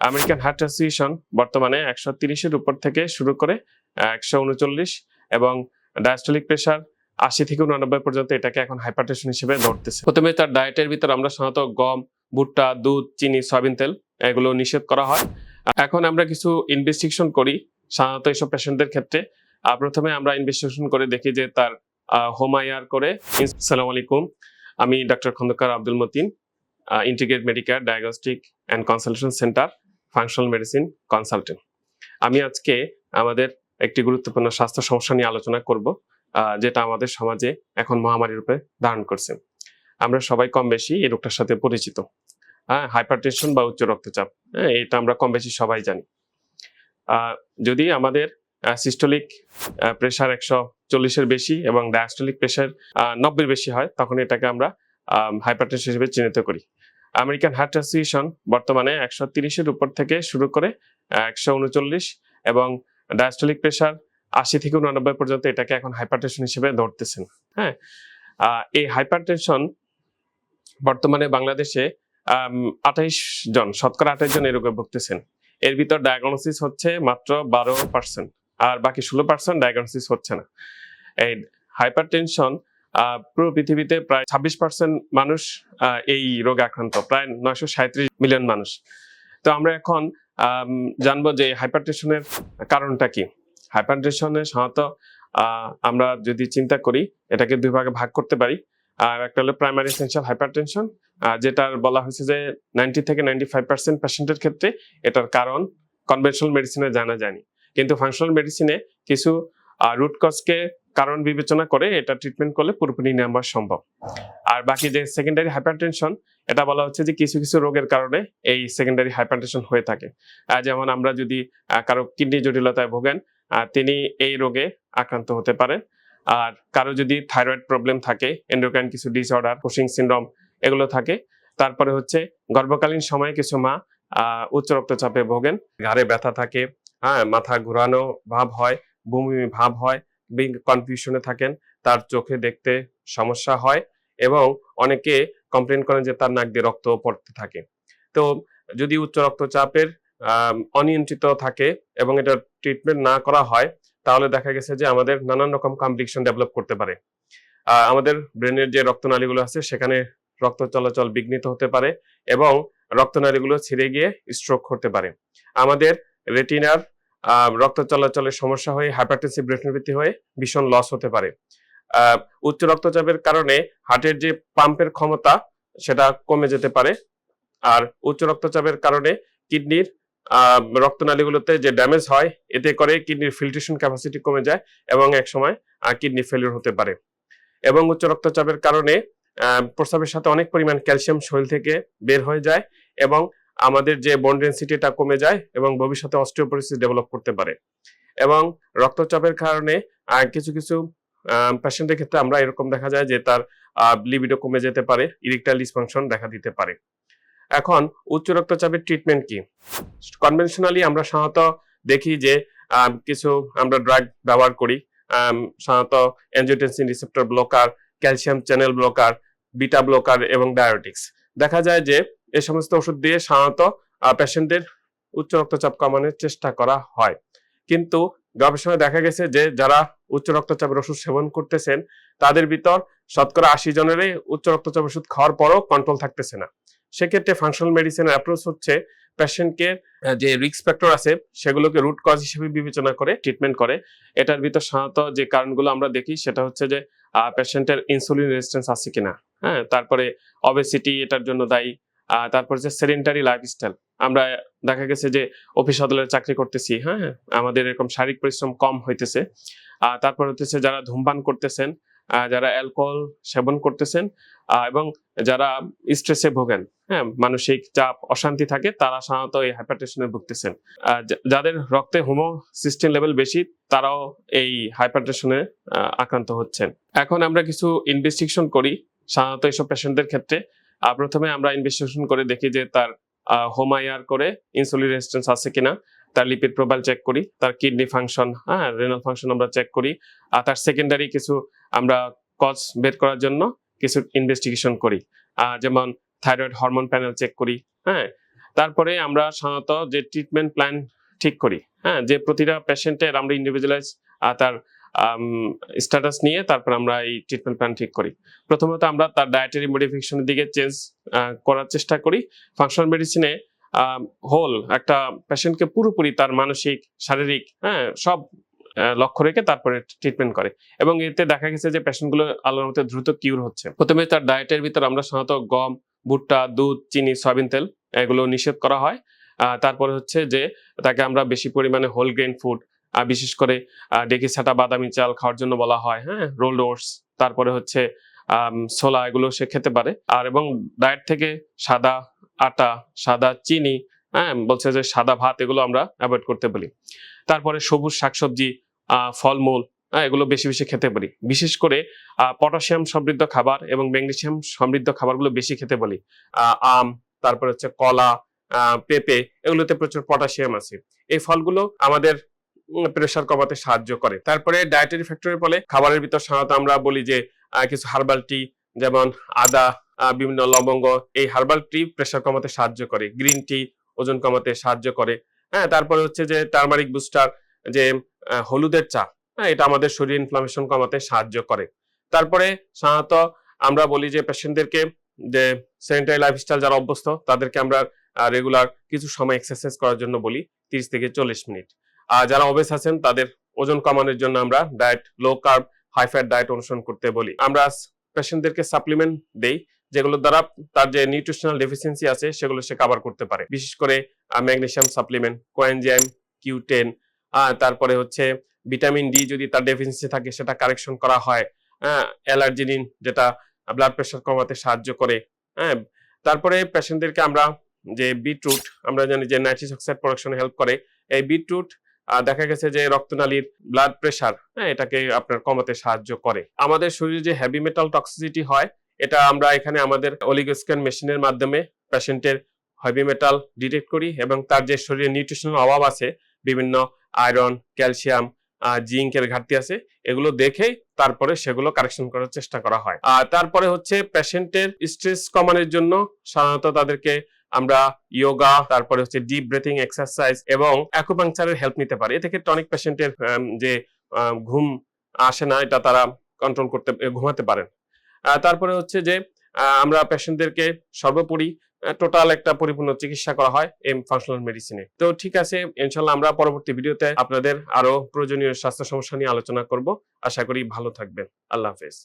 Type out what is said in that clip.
American heart association বর্তমানে একশো তিরিশের উপর থেকে শুরু করে একশো উনচল্লিশ এবং ডায়াস্টলিক প্রেশার আশি থেকে উনানব্বই পর্যন্ত এটাকে এখন হাইপারটেশন হিসেবে ধরতেছে। প্রথমে তার ডায়েটের ভিতর আমরা সাধারণত গম, ভুট্টা, দুধ, চিনি, সয়াবিন তেল এগুলো নিষেধ করা হয়। এখন আমরা কিছু ইনভেস্টিগেশন করি সাধারণত এইসব পেশেন্টদের ক্ষেত্রে। প্রথমে আমরা ইনভেস্টিগেশন করে দেখি যে তার হোম করে সালাম আলাইকুম, আমি doctor Khandakar Abdul Matin integrate medicare diagnostic and consultation centre functional medicine consultant আমি আজকে আমাদের একটি গুরুত্বপূর্ণ স্বাস্থ্য সমস্যা নিয়ে আলোচনা করব যেটা আমাদের সমাজে এখন মহামারী রূপে ধারণ করছে। আমরা সবাই কম বেশি এই রোগটার সাথে পরিচিত। হ্যাঁ হাইপারটেনশন বা উচ্চ রক্তচাপ হ্যাঁ এটা আমরা কম বেশি সবাই জানি। যদি আমাদের সিস্টোলিক প্রেশার একশো চল্লিশের বেশি এবং ডায়াস্টোলিক প্রেশার নব্বের বেশি হয়, তখন এটাকে আমরা হাইপারটেনশন হিসেবে চিহ্নিত করি। আমেরিকান হার্ট অ্যাসোসিয়েশন বর্তমানে একশো তিরিশের উপর থেকে শুরু করে একশো উনচল্লিশ এবং ডায়াস্টলিক প্রেশার আশি থেকে উনানব্বই পর্যন্ত এটাকে এখন হাইপারটেনশন হিসেবে ধরতেছেন। হ্যাঁ এই হাইপারটেনশন বর্তমানে বাংলাদেশে আঠাইশ জন, শতকরা আঠাইশ জন এই রোগে ভুগতেছেন। এর ভিতর ডায়াগনোসিস হচ্ছে মাত্র বারো পার্সেন্ট আর বাকি ষোলো পার্সেন্ট ডায়াগনোসিস হচ্ছে না। এই হাইপার টেনশন পুরো পৃথিবীতে প্রায় ছাব্বিশ পার্সেন্ট মানুষ এই রোগে আক্রান্ত। প্রায় নয়শো মিলিয়ন মানুষ। তো আমরা এখন জানব যে হাইপার টেনশনের কারণটা কি। হাইপার টেনশনের সাধারণত আমরা যদি চিন্তা করি, এটাকে দুই ভাগে ভাগ করতে পারি। আর একটা হলো প্রাইমারি এসেন্সিয়াল হাইপার টেনশন যেটার বলা হয়েছে যে নাইনটি থেকে নাইনটি ফাইভ পার্সেন্ট পেশেন্টের ক্ষেত্রে এটার কারণ কনভেনশনাল মেডিসিনে জানা যায়নি। কিন্তু ফাংশনাল মেডিসিনে কিছু রুট কজকে কারণ বিবেচনা করে এটা ট্রিটমেন্ট করলে পুরোপুরি নেওয়া সম্ভব। আর বাকি যে সেকেন্ডারি হাইপারটেনশন এটা বলা হচ্ছে যে কিছু কিছু রোগের কারণে এই সেকেন্ডারি হাইপারটেনশন হয়ে থাকে। যেমন আমরা যদি কারও কিডনি জটিলতায় ভোগেন তিনি এই রোগে আক্রান্ত হতে পারেন। আর কারও যদি থাইরয়েড প্রবলেম থাকে এন্ডোক্রাইন কিছু ডিসঅর্ডার পুশিং সিনড্রোম এগুলো থাকে, তারপরে হচ্ছে গর্ভকালীন সময়ে কিছু মা উচ্চ রক্তচাপে ভোগেন। ঘাড়ে ব্যথা থাকে হ্যাঁ মাথা ঘোরানো ভাব হয়, বমি ভাব হয় কনফিউশনে থাকেন, তার চোখে দেখতে সমস্যা হয় এবং অনেকে কমপ্লেন করেন যে তার নাক দিয়ে রক্ত পড়তে থাকে। তো যদি উচ্চ রক্তচাপের অনিয়ন্ত্রিত থাকে এবং এটা ট্রিটমেন্ট না করা হয়, তাহলে দেখা গেছে যে আমাদের নানান রকম কমপ্লিকেশন ডেভেলপ করতে পারে। আমাদের ব্রেনের যে রক্তনালীগুলো আছে, সেখানে রক্ত চলাচল বিঘ্নিত হতে পারে এবং রক্তনালীগুলো ছিঁড়ে গিয়ে স্ট্রোক করতে পারে। আমাদের রেটিনার রক্ত চলাচলের সমস্যা হয়ে হাইপারটেনসিভ রেটিনোপ্যাথি হয়ে ভীষণ লস হতে পারে। উচ্চ রক্তচাপের কারণে হার্টের যে পাম্পের ক্ষমতা, সেটা কমে যেতে পারে। আর উচ্চ রক্তচাপের কারণে কিডনির রক্তনালীগুলোতে যে ড্যামেজ হয়, এতে করে কিডনির ফিল্ট্রেশন ক্যাপাসিটি কমে যায় এবং একসময় কিডনি ফেলিওর হতে পারে। এবং উচ্চ রক্তচাপের কারণে প্রস্রাবের সাথে অনেক পরিমাণ ক্যালসিয়াম শরীর থেকে বের হয়ে যায় এবং আমাদের যে বোন ডেন্সিটিটা কমে যায় এবং ভবিষ্যতে অস্টিওপোরোসিস ডেভেলপ করতে পারে। এবং রক্তচাপের কারণে কিছু কিছু পেশেন্টের ক্ষেত্রে আমরা এরকম দেখা যায় যে তার লিবিডো কমে যেতে পারে ইরেকটাইল ডিসফাংশন দেখা দিতে পারে। এখন উচ্চ রক্তচাপের ট্রিটমেন্ট কি? কনভেনশনালি আমরা সাধারণত দেখি যে কিছু আমরা ড্রাগ ব্যবহার করি সাধারণত angiotensin receptor blocker calcium channel blocker beta blocker এবং ডায়াবেটিক্স দেখা যায় যে এই সমস্ত ওষুধ দিয়ে সাধারণত পেশেন্টদের উচ্চ রক্তচাপ কমানোর চেষ্টা করা হয়। কিন্তু গবেষণায় দেখা গেছে যে, যারা উচ্চ রক্তচাপের ওষুধ সেবন করতেছেন, তাদের ভিতর শতকরা আশি জনেরই উচ্চ রক্তচাপ ওষুধ খাওয়ার পরও কন্ট্রোল থাকতেছে না। সেক্ষেত্রে ফাংশনাল মেডিসিনের অ্যাপ্রোচ হচ্ছে পেশেন্টকে যে রিস্ক ফ্যাক্টর আছে, সেগুলোকে রুট কজ হিসেবে বিবেচনা করে ট্রিটমেন্ট করে। এটার ভিতর সাধারণত যে কারণগুলো আমরা দেখি, সেটা হচ্ছে যে পেশেন্টের ইনসুলিন রেজিস্ট্যান্স আছে কিনা হ্যাঁ? তারপরে অবেসিটি এটার জন্য দায়ী তারপর যে সেডেন্টারি লাইফস্টাইল আমরা দেখা গেছে যে অফিস আদালতে চাকরি করতেছি হ্যাঁ আমাদের এরকম শারীরিক পরিশ্রম কম হইতেছে। তারপর হতেছে যারা ধূমপান করতেছেন যারা অ্যালকোহল সেবন করতেছেন এবং যারা স্ট্রেসে ভোগেন হ্যাঁ মানসিক চাপ, অশান্তি থাকে, তারা সাধারণত এই হাইপারটেনশনে ভুগতেছেন। যাদের রক্তে হোমো সিস্টেম লেভেল বেশি, তারাও এই হাইপারটেনশনে আক্রান্ত হচ্ছেন। এখন আমরা কিছু ইনভেস্টিগেশন করি, সাধারণত এইসব পেশেন্টদের ক্ষেত্রে। প্রথমে আমরা ইনভেস্টিগেশন করে দেখি যে তার হোম করে ইনসুলিন রেজিস্ট্যান্স আছে কিনা। তার লিপিড প্রোফাইল চেক করি, তার কিডনি ফাংশন হ্যাঁ রেনাল ফাংশন আমরা চেক করি, আর তার সেকেন্ডারি কিছু আমরা কজ বের করার জন্য কিছু ইনভেস্টিগেশন করি। যেমন থাইরয়েড হরমোন প্যানেল চেক করি হ্যাঁ। তারপরে আমরা সাধারণত যে ট্রিটমেন্ট প্ল্যান ঠিক করি হ্যাঁ যে প্রতিটা পেশেন্টের আমরা ইন্ডিভিজুয়ালাইজ তার স্ট্যাটাস নিয়ে তারপর আমরা এই ট্রিটমেন্ট প্ল্যান ঠিক করি। প্রথমত আমরা তার ডায়েটারি মডিফিকেশনের দিকে চেঞ্জ করার চেষ্টা করি। ফাংশনাল মেডিসিনে হোল একটা পেশেন্টকে পুরোপুরি তার মানসিক, শারীরিক হ্যাঁ সব লক্ষ্য রেখে তারপরে ট্রিটমেন্ট করে। এবং এতে দেখা গেছে যে পেশেন্টগুলো আল্লাহর মধ্যে দ্রুত কিউর হচ্ছে। প্রথমে তার ডায়েটের ভিতর আমরা সাধারণত গম, ভুট্টা, দুধ, চিনি, সয়াবিন তেল এগুলো নিষেধ করা হয়। তারপরে হচ্ছে যে তাকে আমরা বেশি পরিমাণে হোল গ্রেন ফুড বিশেষ করে ডেকি ছাটা বাদামি চাল খাওয়ার জন্য বলা হয় হ্যাঁ? রোল্ড ওটস তারপরে হচ্ছে ছোলা এগুলো সে খেতে পারে। আর এবং ডায়েট থেকে সাদা আটা সাদা চিনি হ্যাঁ? বলছে যে সাদা ভাত এগুলো আমরা অ্যাভয়েড করতে বলি তারপরে সবুজ শাকসবজি ফলমূল হ্যাঁ, এগুলো বেশি বেশি খেতে পারি। বিশেষ করে পটাশিয়াম সমৃদ্ধ খাবার এবং ম্যাগনেশিয়াম সমৃদ্ধ খাবারগুলো বেশি খেতে আহ, আম তারপরে হচ্ছে কলা পেঁপে এগুলোতে প্রচুর পটাশিয়াম আছে। এই ফলগুলো আমাদের প্রেশার কমাতে সাহায্য করে। তারপরে ডায়েটারি ফ্যাক্টরের ফলে খাবারের ভিতর সাধারণত আমরা বলি যে কিছু হার্বাল টি যেমন আদা বিভিন্ন লবঙ্গ, এই হার্বাল টি প্রেশার কমাতে সাহায্য করে। গ্রিন টি ওজন কমাতে সাহায্য করে। হ্যাঁ তারপরে হচ্ছে যে টার্মারিক বুস্টার যে হলুদের চা হ্যাঁ এটা আমাদের শরীর ইনফ্লামেশন কমাতে সাহায্য করে। তারপরে সাধারণত আমরা বলি যে পেশেন্টদেরকে যে সেন্টারি লাইফস্টাইল যারা অভ্যস্ত, তাদেরকে আমরা রেগুলার কিছু সময় এক্সারসাইজ করার জন্য বলি, তিরিশ থেকে চল্লিশ মিনিট। যারা অবেস আছেন, তাদের ওজন কমানোর জন্য আমরা diet low carb high fat diet অনুসরণ করতে বলি। আমরা পেশেন্টদেরকে সাপ্লিমেন্ট দেই যেগুলোর দ্বারা তার যে নিউট্রিশনাল ডেফিসিয়েন্সি আছে, সেগুলো সে কভার করতে পারে। বিশেষ করে magnesium supplement coenzyme Q ten তারপরে হচ্ছে ভিটামিন ডি যদি তার ডেফিসিয়েন্সি থাকে, সেটা কারেকশন করা হয়। হ্যাঁ অ্যালার্জিনিন যেটা ব্লাড প্রেশার কমাতে সাহায্য করে। হ্যাঁ তারপরে পেশেন্টদেরকে আমরা যে বিটরুট আমরা জানি যে নাইট্রিক অক্সাইড প্রোডাকশনে হেল্প করে। এই বিটরুট দেখা গেছে যে রক্তনালীর ব্লাড প্রেশার হ্যাঁ এটাকে আপনার কমাতে সাহায্য করে। আমাদের শরীরে যে হেভি মেটাল টক্সিসিটি হয়, এটা আমরা এখানে আমাদের অলিগোস্ক্যান মেশিনের মাধ্যমে পেশেন্টের হেভি মেটাল ডিটেক্ট করি এবং তার যে শরীরে নিউট্রিশনাল অভাব আছে, বিভিন্ন আয়রন ক্যালসিয়াম জিঙ্কের ঘাটতি আছে, এগুলো দেখে তারপরে সেগুলো কারেকশন করার চেষ্টা করা হয়। আর তারপরে হচ্ছে পেশেন্টের স্ট্রেস কমানোর জন্য সাধারণত তাদেরকে আমরা যোগা তারপরে হচ্ছে ডিপ ব্রেথিং এক্সারসাইজ এবং অ্যাকুপাংচারের হেল্প নিতে পারি। এ থেকে টনিক পেশেন্টের যে ঘুম আসে না, এটা তারা কন্ট্রোল করতে ঘুমাতে পারেন। তারপরে হচ্ছে যে আমরা পেশেন্টদেরকে সর্বোপরি টোটাল একটা পরিপূর্ণ চিকিৎসা করা হয় এম ফাংশনাল মেডিসিনে তো ঠিক আছে, ইনশাল্লাহ আমরা পরবর্তী ভিডিওতে আপনাদের আরও প্রয়োজনীয় স্বাস্থ্য সমস্যা নিয়ে আলোচনা করব। আশা করি ভালো থাকবেন। আল্লাহ হাফেজ।